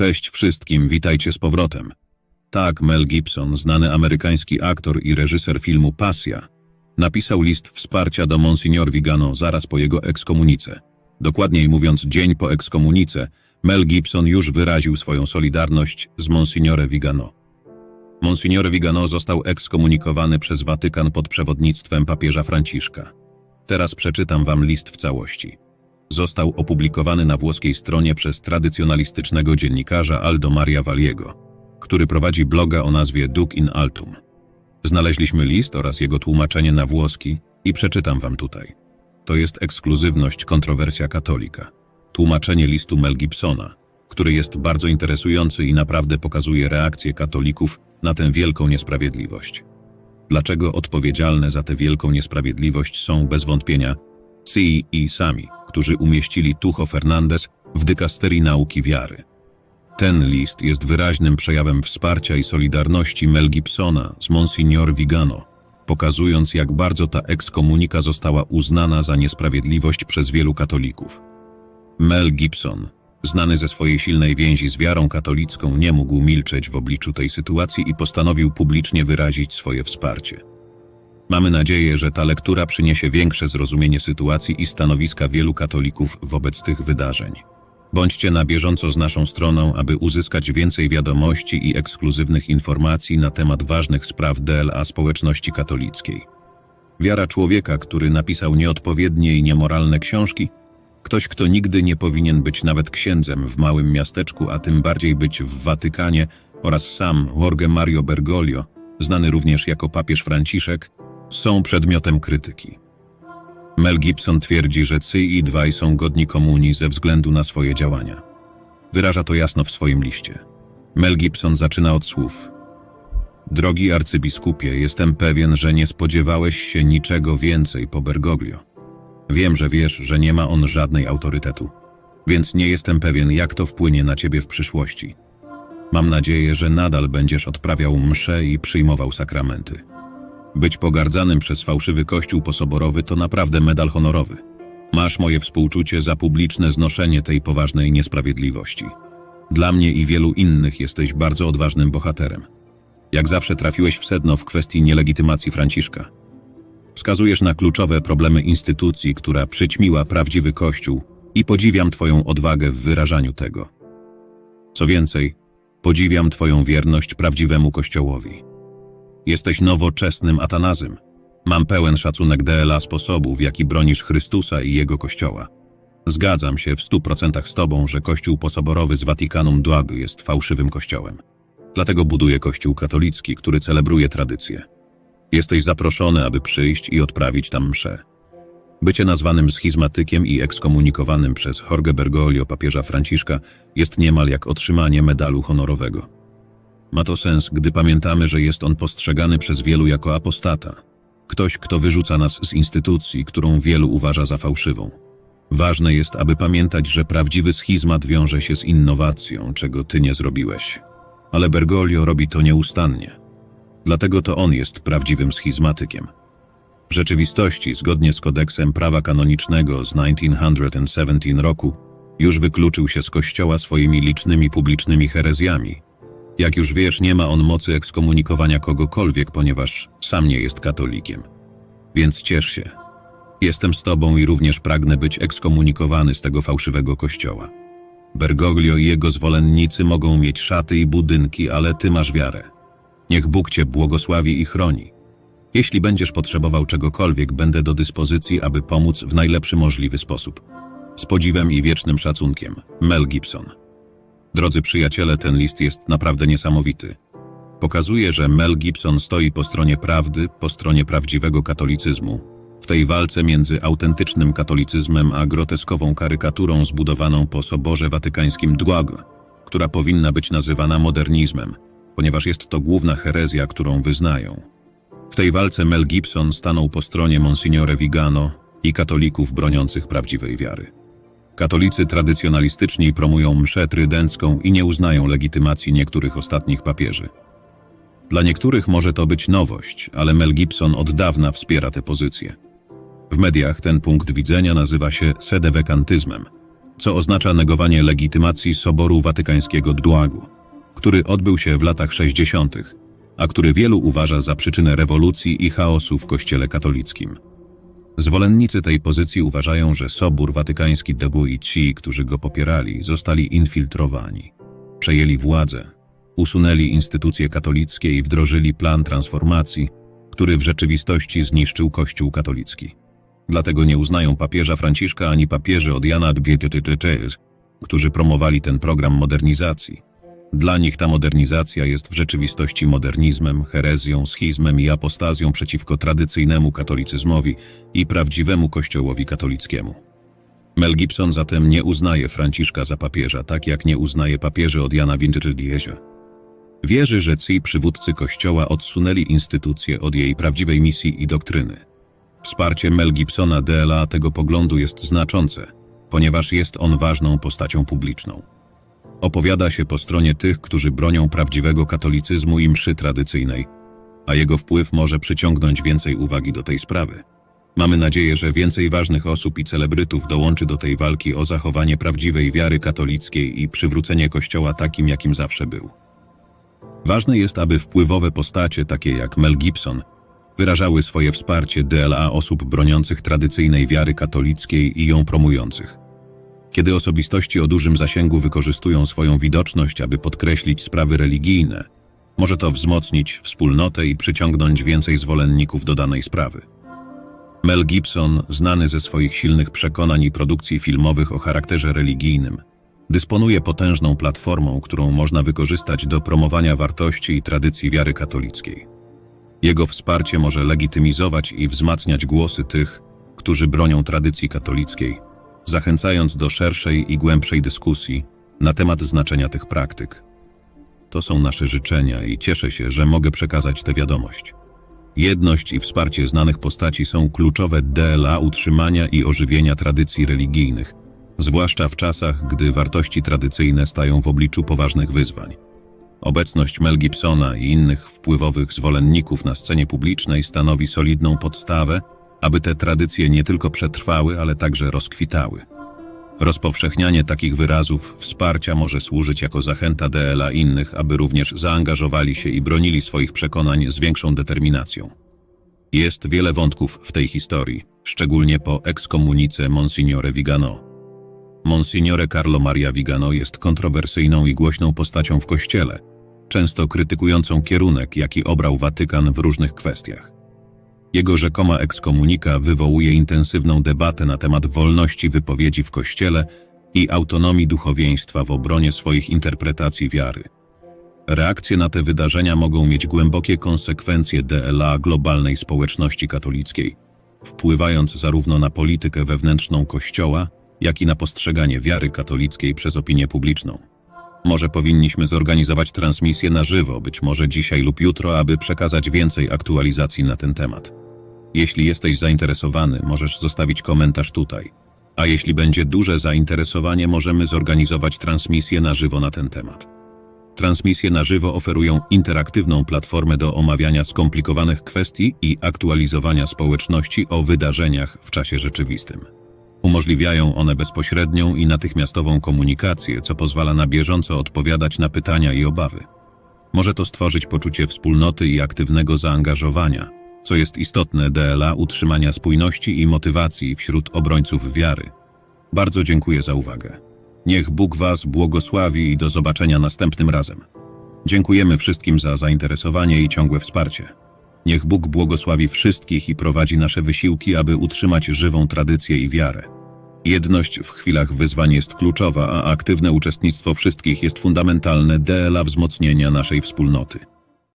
Cześć wszystkim, witajcie z powrotem. Tak, Mel Gibson, znany amerykański aktor i reżyser filmu Pasja, napisał list wsparcia do Monsignor Vigano zaraz po jego ekskomunice. Dokładniej mówiąc, dzień po ekskomunice, Mel Gibson już wyraził swoją solidarność z Monsignore Vigano. Monsignore Vigano został ekskomunikowany przez Watykan pod przewodnictwem papieża Franciszka. Teraz przeczytam wam list w całości. Został opublikowany na włoskiej stronie przez tradycjonalistycznego dziennikarza Aldo Maria Valiego, który prowadzi bloga o nazwie Duc in Altum. Znaleźliśmy list oraz jego tłumaczenie na włoski i przeczytam wam tutaj. To jest ekskluzywność kontrowersja katolika. Tłumaczenie listu Mel Gibsona, który jest bardzo interesujący i naprawdę pokazuje reakcję katolików na tę wielką niesprawiedliwość. Dlaczego odpowiedzialne za tę wielką niesprawiedliwość są bez wątpienia CI i sami, którzy umieścili Tucho Fernandez w dykasterii nauki wiary. Ten list jest wyraźnym przejawem wsparcia i solidarności Mel Gibsona z Monsignor Vigano, pokazując jak bardzo ta ekskomunika została uznana za niesprawiedliwość przez wielu katolików. Mel Gibson, znany ze swojej silnej więzi z wiarą katolicką, nie mógł milczeć w obliczu tej sytuacji i postanowił publicznie wyrazić swoje wsparcie. Mamy nadzieję, że ta lektura przyniesie większe zrozumienie sytuacji i stanowiska wielu katolików wobec tych wydarzeń. Bądźcie na bieżąco z naszą stroną, aby uzyskać więcej wiadomości i ekskluzywnych informacji na temat ważnych spraw DLA społeczności katolickiej. Wiara człowieka, który napisał nieodpowiednie i niemoralne książki, ktoś, kto nigdy nie powinien być nawet księdzem w małym miasteczku, a tym bardziej być w Watykanie, oraz sam Jorge Mario Bergoglio, znany również jako papież Franciszek, są przedmiotem krytyki. Mel Gibson twierdzi, że Cy i dwaj są godni komunii ze względu na swoje działania. Wyraża to jasno w swoim liście. Mel Gibson zaczyna od słów. Drogi arcybiskupie, jestem pewien, że nie spodziewałeś się niczego więcej po Bergoglio. Wiem, że wiesz, że nie ma on żadnej autorytetu, więc nie jestem pewien, jak to wpłynie na ciebie w przyszłości. Mam nadzieję, że nadal będziesz odprawiał msze i przyjmował sakramenty. Być pogardzanym przez fałszywy kościół posoborowy to naprawdę medal honorowy. Masz moje współczucie za publiczne znoszenie tej poważnej niesprawiedliwości. Dla mnie i wielu innych jesteś bardzo odważnym bohaterem. Jak zawsze trafiłeś w sedno w kwestii nielegitymacji Franciszka. Wskazujesz na kluczowe problemy instytucji, która przyćmiła prawdziwy Kościół i podziwiam Twoją odwagę w wyrażaniu tego. Co więcej, podziwiam Twoją wierność prawdziwemu Kościołowi. Jesteś nowoczesnym Atanazym. Mam pełen szacunek DLA sposobu, w jaki bronisz Chrystusa i Jego Kościoła. Zgadzam się w stu procentach z Tobą, że Kościół posoborowy z Vaticanum II jest fałszywym kościołem. Dlatego buduję Kościół katolicki, który celebruje tradycję. Jesteś zaproszony, aby przyjść i odprawić tam mszę. Bycie nazwanym schizmatykiem i ekskomunikowanym przez Jorge Bergoglio papieża Franciszka jest niemal jak otrzymanie medalu honorowego. Ma to sens, gdy pamiętamy, że jest on postrzegany przez wielu jako apostata. Ktoś, kto wyrzuca nas z instytucji, którą wielu uważa za fałszywą. Ważne jest, aby pamiętać, że prawdziwy schizmat wiąże się z innowacją, czego ty nie zrobiłeś. Ale Bergoglio robi to nieustannie. Dlatego to on jest prawdziwym schizmatykiem. W rzeczywistości, zgodnie z kodeksem prawa kanonicznego z 1917 roku, już wykluczył się z kościoła swoimi licznymi publicznymi herezjami. Jak już wiesz, nie ma on mocy ekskomunikowania kogokolwiek, ponieważ sam nie jest katolikiem. Więc ciesz się. Jestem z tobą i również pragnę być ekskomunikowany z tego fałszywego kościoła. Bergoglio i jego zwolennicy mogą mieć szaty i budynki, ale ty masz wiarę. Niech Bóg cię błogosławi i chroni. Jeśli będziesz potrzebował czegokolwiek, będę do dyspozycji, aby pomóc w najlepszy możliwy sposób. Z podziwem i wiecznym szacunkiem. Mel Gibson. Drodzy przyjaciele, ten list jest naprawdę niesamowity. Pokazuje, że Mel Gibson stoi po stronie prawdy, po stronie prawdziwego katolicyzmu. W tej walce między autentycznym katolicyzmem a groteskową karykaturą zbudowaną po Soborze Watykańskim II, która powinna być nazywana modernizmem, ponieważ jest to główna herezja, którą wyznają. W tej walce Mel Gibson stanął po stronie Monsignore Vigano i katolików broniących prawdziwej wiary. Katolicy tradycjonalistyczni promują mszę trydencką i nie uznają legitymacji niektórych ostatnich papieży. Dla niektórych może to być nowość, ale Mel Gibson od dawna wspiera tę pozycję. W mediach ten punkt widzenia nazywa się sedewekantyzmem, co oznacza negowanie legitymacji Soboru Watykańskiego Dłagu, który odbył się w latach 60., a który wielu uważa za przyczynę rewolucji i chaosu w Kościele katolickim. Zwolennicy tej pozycji uważają, że Sobór Watykański Degu i ci, którzy go popierali, zostali infiltrowani. Przejęli władzę, usunęli instytucje katolickie i wdrożyli plan transformacji, który w rzeczywistości zniszczył Kościół katolicki. Dlatego nie uznają papieża Franciszka ani papieży od Jana Dbietytytytyz, którzy promowali ten program modernizacji. Dla nich ta modernizacja jest w rzeczywistości modernizmem, herezją, schizmem i apostazją przeciwko tradycyjnemu katolicyzmowi i prawdziwemu kościołowi katolickiemu. Mel Gibson zatem nie uznaje Franciszka za papieża, tak jak nie uznaje papieży od Jana Winterdiezia. Wierzy, że ci przywódcy kościoła odsunęli instytucję od jej prawdziwej misji i doktryny. Wsparcie Mel Gibsona DLA tego poglądu jest znaczące, ponieważ jest on ważną postacią publiczną. Opowiada się po stronie tych, którzy bronią prawdziwego katolicyzmu i mszy tradycyjnej, a jego wpływ może przyciągnąć więcej uwagi do tej sprawy. Mamy nadzieję, że więcej ważnych osób i celebrytów dołączy do tej walki o zachowanie prawdziwej wiary katolickiej i przywrócenie Kościoła takim, jakim zawsze był. Ważne jest, aby wpływowe postacie, takie jak Mel Gibson, wyrażały swoje wsparcie DLA osób broniących tradycyjnej wiary katolickiej i ją promujących. Kiedy osobistości o dużym zasięgu wykorzystują swoją widoczność, aby podkreślić sprawy religijne, może to wzmocnić wspólnotę i przyciągnąć więcej zwolenników do danej sprawy. Mel Gibson, znany ze swoich silnych przekonań i produkcji filmowych o charakterze religijnym, dysponuje potężną platformą, którą można wykorzystać do promowania wartości i tradycji wiary katolickiej. Jego wsparcie może legitymizować i wzmacniać głosy tych, którzy bronią tradycji katolickiej, zachęcając do szerszej i głębszej dyskusji na temat znaczenia tych praktyk. To są nasze życzenia i cieszę się, że mogę przekazać tę wiadomość. Jedność i wsparcie znanych postaci są kluczowe dla utrzymania i ożywienia tradycji religijnych, zwłaszcza w czasach, gdy wartości tradycyjne stają w obliczu poważnych wyzwań. Obecność Mel Gibsona i innych wpływowych zwolenników na scenie publicznej stanowi solidną podstawę, aby te tradycje nie tylko przetrwały, ale także rozkwitały. Rozpowszechnianie takich wyrazów wsparcia może służyć jako zachęta DLA innych, aby również zaangażowali się i bronili swoich przekonań z większą determinacją. Jest wiele wątków w tej historii, szczególnie po ekskomunice Monsignore Vigano. Monsignore Carlo Maria Vigano jest kontrowersyjną i głośną postacią w Kościele, często krytykującą kierunek, jaki obrał Watykan w różnych kwestiach. Jego rzekoma ekskomunika wywołuje intensywną debatę na temat wolności wypowiedzi w Kościele i autonomii duchowieństwa w obronie swoich interpretacji wiary. Reakcje na te wydarzenia mogą mieć głębokie konsekwencje DLA globalnej społeczności katolickiej, wpływając zarówno na politykę wewnętrzną Kościoła, jak i na postrzeganie wiary katolickiej przez opinię publiczną. Może powinniśmy zorganizować transmisję na żywo, być może dzisiaj lub jutro, aby przekazać więcej aktualizacji na ten temat. Jeśli jesteś zainteresowany, możesz zostawić komentarz tutaj. A jeśli będzie duże zainteresowanie, możemy zorganizować transmisję na żywo na ten temat. Transmisje na żywo oferują interaktywną platformę do omawiania skomplikowanych kwestii i aktualizowania społeczności o wydarzeniach w czasie rzeczywistym. Umożliwiają one bezpośrednią i natychmiastową komunikację, co pozwala na bieżąco odpowiadać na pytania i obawy. Może to stworzyć poczucie wspólnoty i aktywnego zaangażowania, co jest istotne dla utrzymania spójności i motywacji wśród obrońców wiary. Bardzo dziękuję za uwagę. Niech Bóg Was błogosławi i do zobaczenia następnym razem. Dziękujemy wszystkim za zainteresowanie i ciągłe wsparcie. Niech Bóg błogosławi wszystkich i prowadzi nasze wysiłki, aby utrzymać żywą tradycję i wiarę. Jedność w chwilach wyzwań jest kluczowa, a aktywne uczestnictwo wszystkich jest fundamentalne dla wzmocnienia naszej wspólnoty.